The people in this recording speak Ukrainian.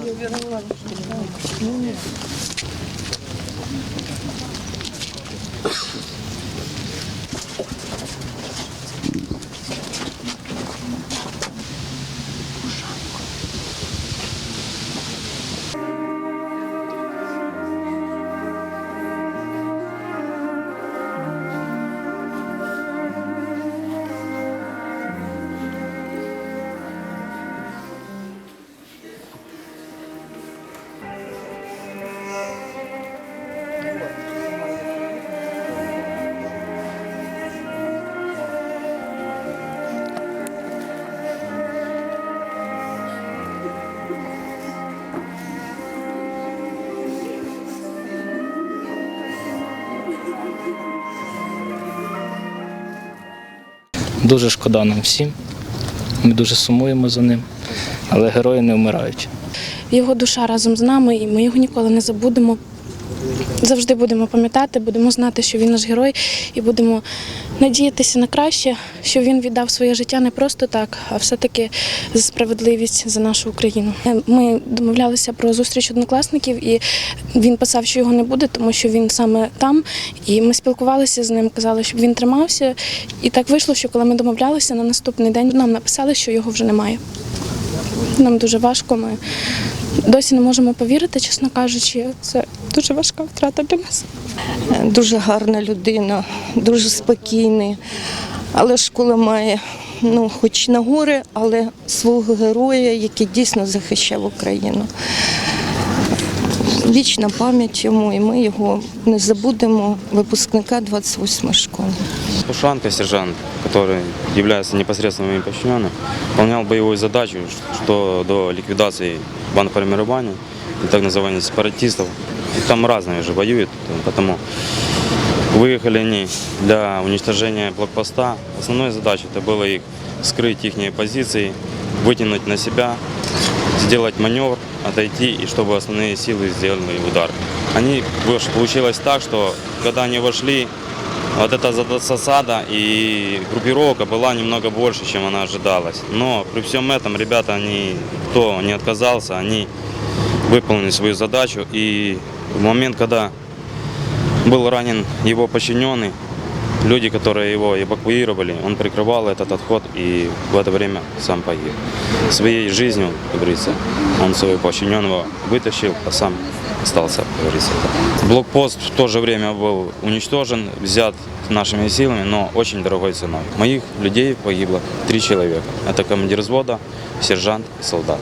я вернула. Ну, нет. Дуже шкода нам всім. Ми дуже сумуємо за ним, але герої не вмирають. Його душа разом з нами, і ми його ніколи не забудемо. Завжди будемо пам'ятати, будемо знати, що він наш герой, і будемо надіятися на краще, що він віддав своє життя не просто так, а все-таки за справедливість за нашу Україну. Е, Ми домовлялися про зустріч однокласників, і він писав, що його не буде, тому що він саме там. І ми спілкувалися з ним, казали, щоб він тримався. І так вийшло, що коли ми домовлялися, на наступний день нам написали, що його вже немає. Нам дуже важко. Ми досі не можемо повірити, чесно кажучи. Це дуже важка втрата для нас. дуже гарна людина, дуже спокійний. Але школа має, ну, хоч на горе, але свого героя, який дійсно захищав Україну. Вічна пам'ять йому, і ми його не забудемо, випускника 28 школи. Ушанка, сержант, который является непосредственным моим подчиненным, выполнял боевую задачу, что до ликвидации бандформирования и так называемых сепаратистов. Там разные уже воюют, потому выехали они для уничтожения блокпоста. Основной задачей это было их скрыть их позиции, вытянуть на себя, сделать маневр, отойти, и чтобы основные силы сделали удар. Они, получилось так, что когда они вошли, вот эта засада и группировка была немного больше, чем она ожидалась. Но при всем этом ребята, они, кто не отказался, они выполнили свою задачу. И в момент, когда был ранен его подчиненный, люди, которые его эвакуировали, он прикрывал этот отход и в это время сам погиб. Своей жизнью, как говорится, он своего подчиненного вытащил, а сам остался, как говорится. Блокпост в то же время был уничтожен, взят нашими силами, но очень дорогой ценой. Моих людей погибло три человека. Это командир взвода, сержант, солдат.